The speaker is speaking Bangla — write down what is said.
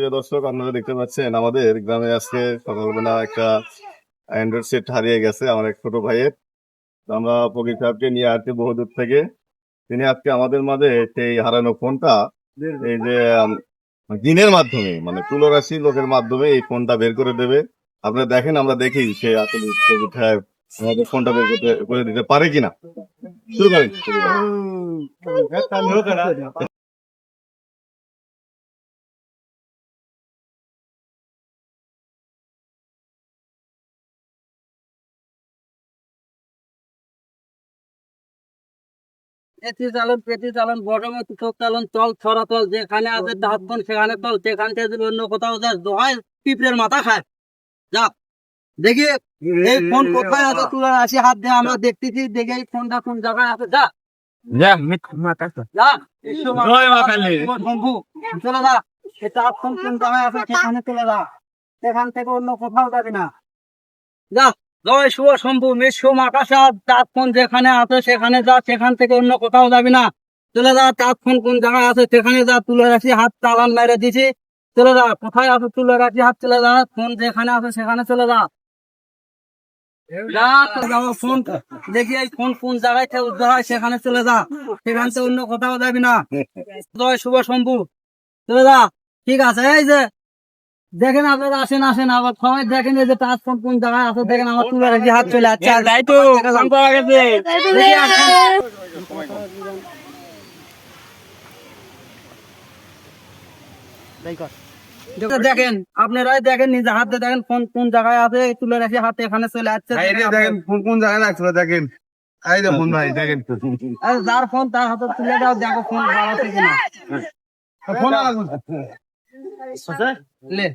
প্রিয় দর্শক আপনারা দেখতে পাচ্ছেন আমাদের গ্রামে আজকে সকালবেলা একটা অ্যান্ড্রয়েড সেট হারিয়ে গেছে আমার এক ছোট ভাইয়ের আমরা ফকির সাহেবকে নিয়ে আসছি বহু দূর থেকে তিনি আজকে আমাদের মাঝে সেই হারানো ফোনটা এই যে দিনের মাধ্যমে মানে তুলরাশি লোকের মাধ্যমে এই ফোনটা বের করে দেবে আপনারা দেখেন আমরা দেখি সে আসলে ফকির সাহেব আমাদের ফোনটা বের করতে করে দিতে পারে কিনা শুরু করেন এটি চালন পেটি চালন বটমে চোখ চালন চল ছড়া তল যেখানে আছে হাত ফোন সেখানে চল সেখান থেকে অন্য কোথাও যাস দোহায় পিঁপড়ের মাথা খায়। যা দেখি এই ফোন কোথায় আছে তুই আসি হাত দিয়ে আমরা দেখতেছি দেখে এই ফোনটা কোন জায়গায় আছে যা। যা এসো মা- চলে যা। কোন জায়গায় আছে সেখানে চলে যা। সেখান থেকে অন্য কোথাও যাবি না। যা। জয় শুভ শম্ভু মিশ্র আকাশা তার ফোন যেখানে আছে সেখানে যা, সেখান থেকে অন্য কোথাও যাবি না। চলে যা তার ফোন কোন জায়গায় আছে সেখানে যা, তুলে রাখি, হাত চালান মেরে দিছি। চলে যা, কোথায় আছে তুলে রাখি, হাত চলে যা, ফোন যেখানে আছে সেখানে চলে যা। দেখি এই ফোন কোন জায়গায় সেখানে চলে যা। সেখান থেকে অন্য কোথাও যাবি না। জয় শুভ শম্ভু। চলে যা, ঠিক আছে, এই যে দেখেন আপনারা আসেন আসেন আবার সবাই দেখেন এই যে তার কোন জায়গায় আছে দেখেন আমার তুলে রাখি হাত চলে যাচ্ছে। আর তাই তো ফোন পাওয়া গেছে? দেখেন আপনারাই দেখেন নিজে হাতে দেখেন ফোন কোন জায়গায় আছে তুলে রাখি হাতে এখানে চলে যাচ্ছে। দেখেন ফোন কোন জায়গায় লাগছিল দেখেন। এই দেখুন ভাই দেখেন। আর যার ফোন তার হাতে তুলে দাও দেখো ফোন বাড়াচ্ছে কিনা। ফোন લે